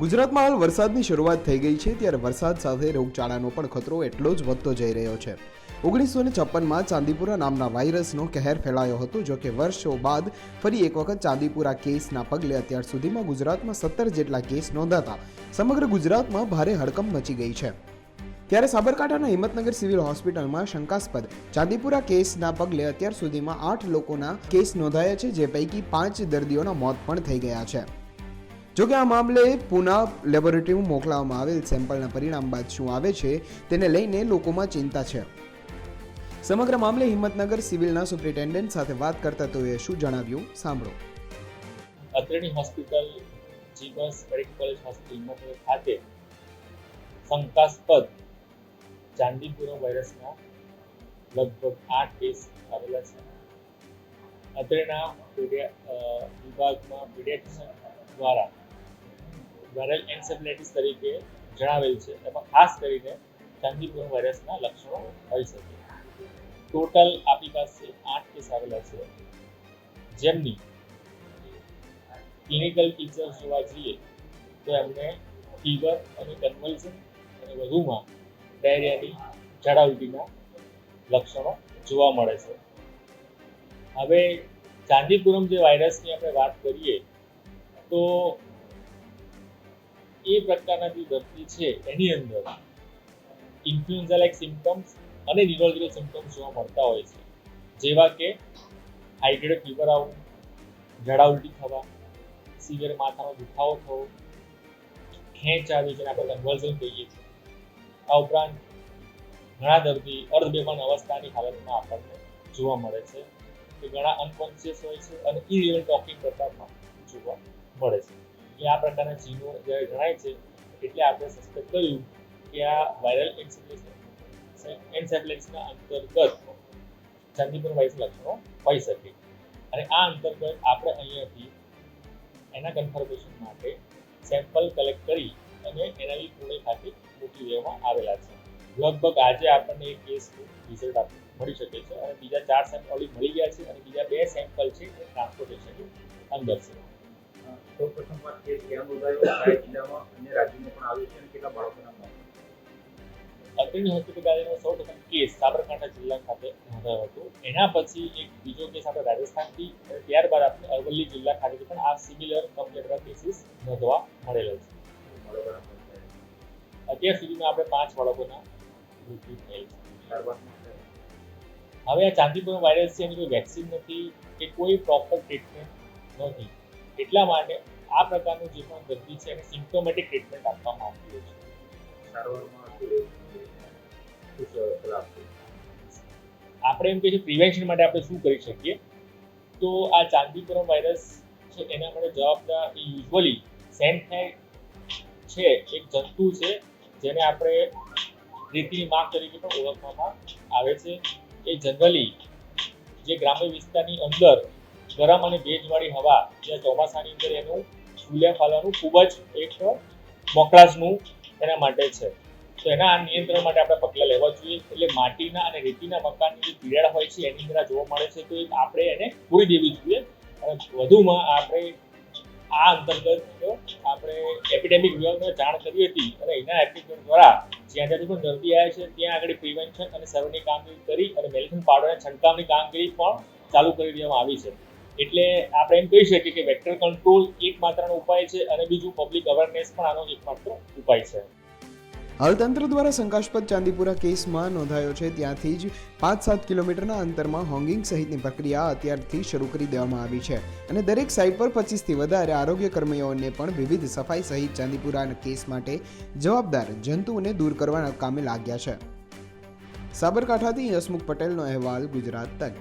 ગુજરાતમાં હાલ વરસાદની શરૂઆત થઈ ગઈ છે, ત્યારે વરસાદ સાથે રોગચાળાનો પણ ખતરો એટલો જ વધતો જઈ રહ્યો છે. ઓગણીસો ને છપ્પનમાં ચાંદીપુરા નામના વાયરસનો કહેર ફેલાયો હતો, જો કે વર્ષો બાદ ફરી એક વખત ચાંદીપુરા કેસના પગલે અત્યાર સુધીમાં ગુજરાતમાં સત્તર જેટલા કેસ નોંધાતા સમગ્ર ગુજરાતમાં ભારે હડકંપ મચી ગઈ છે. ત્યારે સાબરકાંઠાના હિંમતનગર સિવિલ હોસ્પિટલમાં શંકાસ્પદ ચાંદીપુરા કેસના પગલે અત્યાર સુધીમાં આઠ લોકોના કેસ નોંધાયા છે, જે પૈકી પાંચ દર્દીઓના મોત પણ થઈ ગયા છે. જોકે આ મામલે પુના લેબોરેટરીમાં મોકલાવવામાં આવેલ સેમ્પલના પરિણામ બાદ શું આવે છે તેને લઈને લોકોમાં ચિંતા છે. સમગ્ર મામલે હિંમતનગર સિવિલના સુપ્રિન્ટેન્ડન્ટ સાથે વાત કરતા તેઓએ શું જણાવ્યું? સાંભળો. અત્રેની હોસ્પિટલ જીવસ મેડિકલ કોલેજ હોસ્પિટલ હિંમતનગર ખાતે શંકાસ્પદ ચાંદીપુરો વાયરસના લગભગ આઠ કેસ આવેલા છે. અત્રેના વિભાગમાં પીડિયાટ્રિશિયન દ્વારા વાયરલ એન્સેફલાઇટિસ તરીકે જણાવેલ છે. એમાં ખાસ કરીને ચાંદીપુર વાયરસના લક્ષણો હોઈ શકે. ટોટલ આપણી પાસે આઠ કેસ આવેલા છે. જેમની ક્લિનિકલ ફીચર્સ જોવા જઈએ તો એમને ફીવર અને કન્વલ્ઝન અને વધુમાં ડાયરિયાની ઝાડા લક્ષણો જોવા મળે છે. હવે ચાંદીપુરમ જે વાયરસની આપણે વાત કરીએ તો એ પ્રકારના જે દર્દી છે, એની અંદર ઇન્ફ્લુએન્ઝા લાઇક સિમ્ટમ્સ અને ન્યુરોલોજીકલ સિમ્ટમ્સ જોવા મળતા હોય છે. જેવા કે હાઇગ્રેડ ફીવર આવવું ઝડા ઉલટી થવા સિવિયર માથાનો દુખાવો થવો, ખેંચ આવી જેને આપણે કન્વર્ઝન કહીએ છીએ. આ ઉપરાંત ઘણા દર્દી અર્ધબેભાન અવસ્થાની હાલતમાં આપણને જોવા મળે છે કે ઘણા અનકોન્શિયસ હોય છે અને ઇરિયલ ટોકિંગ પણ જોવા મળે છે. એટલે આ પ્રકારના ચિહ્નો જ્યારે જણાય છે, એટલે આપણે સસ્પેક્ટ કર્યું કે આ વાયરલ એન્સેફ્લેક્સના અંતર્ગત ચાંદીપુર વાઇસ લક્ષણો હોઈ શકે. અને આ અંતર્ગત આપણે અહીંયાથી એના કન્ફર્મેશન માટે સેમ્પલ કલેક્ટ કરી અને એનાની પુણે ખાતે મૂકી દેવામાં આવેલા છે. લગભગ આજે આપણને એક કેસનું રિઝલ્ટ મળી શકે છે અને બીજા ચાર સેમ્પલ ઓલરેડી મળી ગયા છે અને બીજા બે સેમ્પલ છે એ ટ્રાન્સપોર્ટેશન અંદર છે. સૌ પ્રથમ વાત કેસ ક્યાં નોંધાયો કયા જિલ્લામાં અને રાજ્યમાં પણ આવ્યો છે અને કેટલા બાળકોના મોત અગ્રણી હોસ્પિટલ ગાડીનો સૌ પ્રથમ કેસ સાબરકાંઠા જિલ્લા ખાતે નોંધાયો હતો. એના પછી એક બીજો કેસ આપણે રાજસ્થાનથી ત્યારબાદ આપણે અરવલ્લી જિલ્લા ખાતેથી પણ આ સિમિલર કમ્પ્લેટના કેસીસ નોંધવા મળેલા છે. અત્યાર સુધીમાં આપણે પાંચ બાળકોના મૃત્યુ થયેલ છે. હવે આ ચાંદીપુરમ વાયરસ છે, એની કોઈ વેક્સિન નથી કે કોઈ પ્રોપર ટ્રીટમેન્ટ નથી. એટલા માટે આ પ્રકારનું જે પણ દર્દી છે, એને સિમ્પટોમેટિક ટ્રીટમેન્ટ આપવામાં આવતી હોય છે? આપણે એમ કહીએ પ્રિવેન્શન માટે આપણે શું કરી શકીએ તો આ ચાંદીપુરમ વાયરસ છે, એના માટે જવાબદાર યુઝ્યુઅલી સેન્ટનાઇટ છે, એક જંતુ છે, જેને આપણે રેતીની માગ તરીકે પણ ઓળખવામાં આવે છે એ જનરલી જે ગ્રામ્ય વિસ્તારની અંદર ગરમ અને ભેજવાળી હવા જે ચોમાસાની અંદર એનું ફૂલ્યા ફાલવાનું ખૂબ જ એક મોકળાશનું એના માટે છે. તો એના નિયંત્રણ માટે આપણે પગલાં લેવા જોઈએ. એટલે માટીના અને રેતીના મકાનની જે પીડાળ હોય છે, એની અંદર જોવા મળે છે તો આપણે એને પૂરી દેવી જોઈએ. અને વધુમાં આપણે આ અંતર્ગત આપણે એપિડેમિક વિભાગને જાણ કરી હતી અને એના એપ્લિકેશન દ્વારા જ્યાં જ્યાંથી પણ દર્દી આવે છે, ત્યાં આગળ પ્રિવેન્શન અને સર્વેની કામગીરી કરી અને મેડિસિન પાવડરના છંટકાવની કામગીરી પણ ચાલુ કરી દેવામાં આવી છે. એટલે આપણે એમ કહી શકીએ કે વેક્ટર કંટ્રોલ એક માત્રનો ઉપાય છે અને બીજું પબ્લિક અવેરનેસ પણ આનો એકમાત્ર ઉપાય છે. હાલ દ્વારા શંકાસ્પદ ચાંદીપુરા કેસમાં નોંધાયો છે, ત્યાંથી જ પાંચ સાત કિલોમીટરના અંતરમાં હોંગિંગ સહિતની પ્રક્રિયા અત્યારથી શરૂ કરી દેવામાં આવી છે. અને દરેક સાઇટ પર પચીસથી વધારે આરોગ્ય કર્મીઓને પણ વિવિધ સફાઈ સહિત ચાંદીપુરાના કેસ માટે જવાબદાર જંતુઓને દૂર કરવાના કામે લાગ્યા છે. સાબરકાંઠાથી યશમુખ પટેલનો અહેવાલ, ગુજરાત તક.